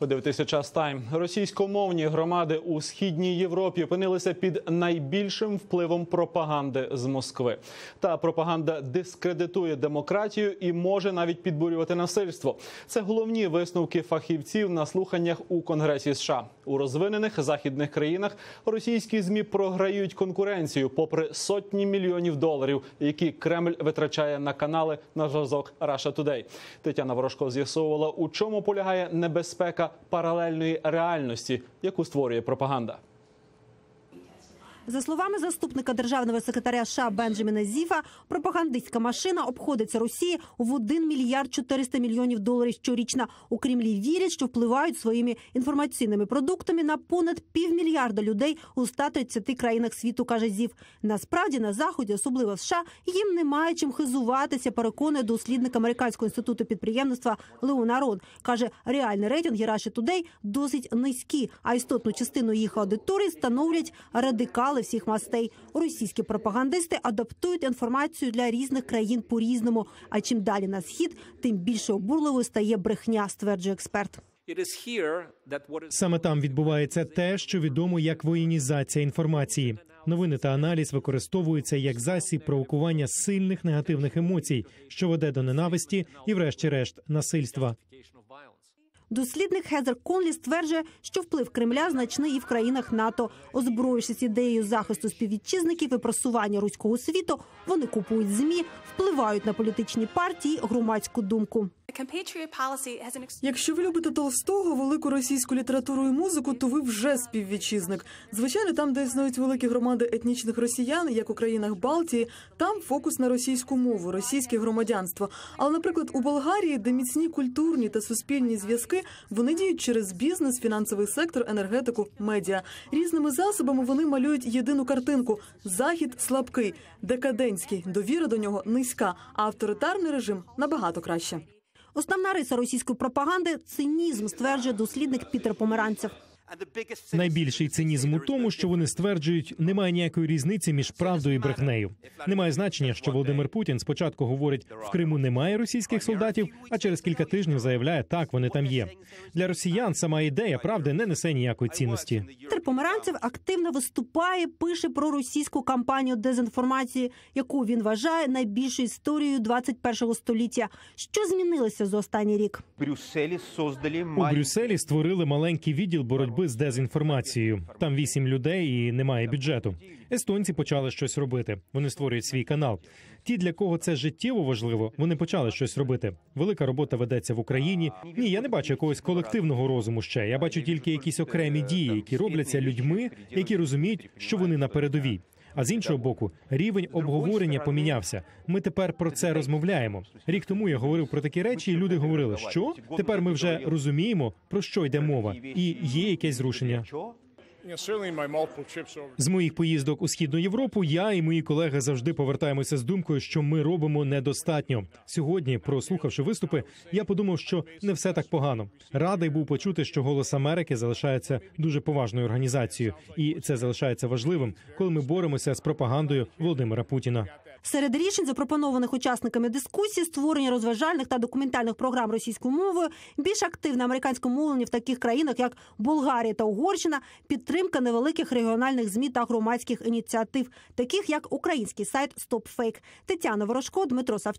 Ви дивитеся час тайм. Російськомовні громади у східній Європі опинилися під найбільшим впливом пропаганди з Москви. Та пропаганда дискредитує демократію і може навіть підбурювати насильство. Це головні висновки фахівців на слуханнях у Конгресі США. У розвинених західних країнах російські змі програють конкуренцію, попри сотні мільйонів доларів, які Кремль витрачає на канали на зразок Russia Today. Тетяна Ворожко з'ясовувала, у чому полягає небезпека паралельної реальності, яку створює пропаганда. За словами заступника державного секретаря США Бенджаміна Зіфа, пропагандистська машина обходиться Росії в 1 мільярд 400 мільйонів доларів щорічно. У Кремлі вірять, що впливають своїми інформаційними продуктами на понад півмільярда людей у 130 країнах світу, каже Зів. Насправді на заході, особливо в США, їм немає чим хизуватися. Переконує дослідник американського інституту підприємництва Леонарод. каже, реальний рейтинг Russia Today досить низькі, а істотну частину їх аудиторії становлять радикали всіх мастей. Російські пропагандисти адаптують інформацію для різних країн по різному. А чим далі на схід, тим більше обурливою стає брехня, стверджує експерт. Саме там відбувається те, що відомо як воєнізація інформації. Новини та аналіз використовуються як засіб провокування сильних негативних емоцій, що веде до ненависті і, врешті-решт, насильства. Дослідник Хезер Конлі стверджує, що вплив Кремля значний і в країнах НАТО. Озброївшись ідеєю захисту співвітчизників і просування руського світу, вони купують змі, впливають на політичні партії, громадську думку. Якщо ви любите Толстого, велику російську літературу і музику, то ви вже співвітчизник. Звичайно, там, де існують великі громади етнічних росіян, як у країнах Балтії, там фокус на російську мову, російське громадянство. Але, наприклад, у Болгарії, де міцні культурні та суспільні зв'язки, вони діють через бізнес, фінансовий сектор, енергетику, медіа. Різними засобами вони малюють єдину картинку: захід слабкий, декадентський, довіра до нього низька, а авторитарний режим набагато краще. Основна риса російської пропаганди цинізм, стверджує дослідник Пітер Померанцев. Найбільший цинізм у тому, що вони стверджують, немає ніякої різниці між правдою і брехнею. Немає значення, що Володимир Путін спочатку говорить, в Криму немає російських солдатів, а через кілька тижнів заявляє, так вони там є. Для росіян сама ідея правди не несе ніякої цінності. Померанцев активно виступає, пише про російську кампанію дезінформації, яку він вважає найбільшою історією 21-го століття. Що змінилося за останній рік? Брюсселі создали У Брюсселі створили маленький відділ боротьби з дезінформацією. Там вісім людей і немає бюджету. Естонці почали щось робити. Вони створюють свій канал. Ті, для кого це життєво важливо, вони почали щось робити. Велика робота ведеться в Україні. Ні, я не бачу якогось колективного розуму ще. Я бачу тільки якісь окремі дії, які робляться людьми, які розуміють, що вони на передовій. А з іншого боку, рівень обговорення помінявся. Ми тепер про це розмовляємо. Рік тому я говорив про такі речі, і люди говорили, що тепер ми вже розуміємо про що йде мова, і є якесь зрушення. З моїх поїздок у східну Європу я і мої колеги завжди повертаємося з думкою, що ми робимо недостатньо. Сьогодні, прослухавши виступи, я подумав, що не все так погано. Радий був почути, що голос Америки залишається дуже поважною організацією, і це залишається важливим, коли ми боремося з пропагандою Володимира Путіна. Серед рішень, запропонованих учасниками дискусії, створення розважальних та документальних програм російською мовою, більш активне американське мовлення в таких країнах, як Болгарія та Угорщина, підтримка невеликих регіональних змі та громадських ініціатив, таких як український сайт StopFake. Тетяна Ворожко, Дмитро Савчук.